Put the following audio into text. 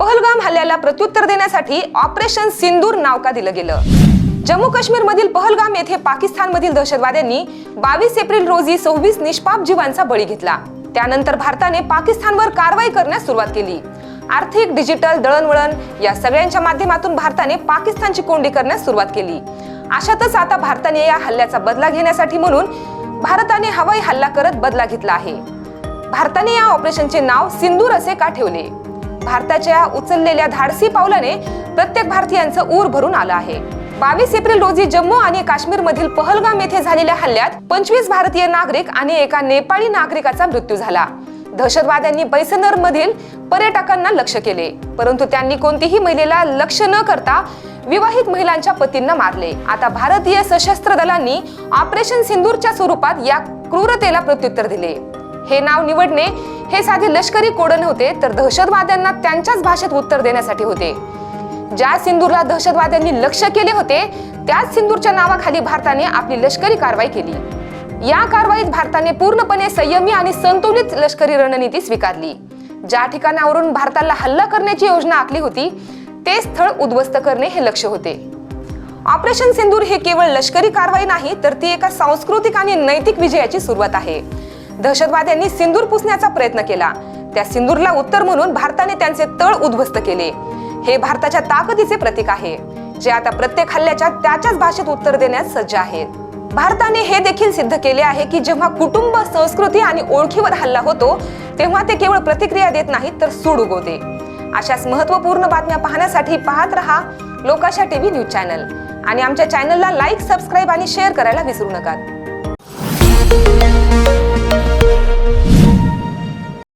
पहलगाम हल्ल्याला प्रत्युत्तर देण्यासाठी ऑपरेशन सिंदूर नाव का दिलं गेलं? जम्मू काश्मीर मधील पहलगाम येथे पाकिस्तानमधील दहशतवाद्यांनी बावीस एप्रिल रोजी सव्वीस निष्पाप जीवांचा बळी घेतला. त्यानंतर भारताने पाकिस्तानवर कारवाई करण्यास सुरुवात केली. आर्थिक डिजिटल दळणवळण या सगळ्यांच्या माध्यमातून भारताने पाकिस्तानची कोंडी करण्यास सुरुवात केली. अशातच आता भारताने या हल्ल्याचा बदला घेण्यासाठी म्हणून भारताने हवाई हल्ला करत बदला घेतला आहे. भारताने या ऑपरेशनचे नाव सिंदूर असे का ठेवले? भारताच्या उचललेल्या धाडसी पावलाने प्रत्येक भारतीयांचं ऊर भरून आलं आहे. बावीस एप्रिल रोजी जम्मू आणि काश्मीर मधील पहलगाम येथे झालेल्या हल्ल्यात पंचवीस भारतीय नागरिक आणि एका नेपाळी नागरिकाचा मृत्यू झाला. दहशतवाद्यांनी बैसनर मधील पर्यटकांना लक्ष केले परंतु त्यांनी कोणतीही महिलेला लक्ष न करता विवाहित महिलांच्या पतींना मारले. आता भारतीय सशस्त्र दलांनी ऑपरेशन सिंदूरच्या स्वरूपात या क्रूरतेला प्रत्युत्तर दिले. हे नाव निवडणे हे साधे लष्करी कोड नव्हते तर दहशतवाद्यांना त्यांच्याच भाषेत उत्तर देण्यासाठी होते. ज्या सिंदूरला दहशतवाद्यांनी लक्ष केले होते त्याच सिंदूरच्या नावाखाली भारताने आपली लष्करी कारवाई केली. या कारवाईत भारताने पूर्णपणे संयमी आणि संतुलित लष्करी रणनीती स्वीकारली. ज्या ठिकाणावरून भारताला हल्ला करण्याची योजना आखली होती ते स्थळ उद्ध्वस्त करणे हे लक्ष होते. ऑपरेशन सिंदूर हे केवळ लष्करी कारवाई नाही तर ती एका सांस्कृतिक आणि नैतिक विजयाची सुरुवात आहे. दहशतवाद्यांनी सिंदूर पुसण्याचा प्रयत्न केला. त्या सिंदूरला उत्तर म्हणून भारताने त्यांचे तळ उद्ध्वस्त केले. हे भारताच्या ताकदीचे प्रतीक आहे जे आता प्रत्येक हल्ल्याच्या त्याच्याच भाषेत उत्तर देण्यास सज्ज आहेत. भारताने हे देखील सिद्ध केले आहे की जेव्हा कुटुंब संस्कृती आणि ओळखीवर हल्ला होतो तेव्हा ते केवळ प्रतिक्रिया देत नाहीत तर सूड उगवते. अशाच महत्त्वपूर्ण बातम्या पाहण्यासाठी पाहत रहा लोकाशा टीव्ही न्यूज चॅनल. आणि आमच्या चॅनलला लाईक सबस्क्राईब आणि शेअर करायला विसरू नका.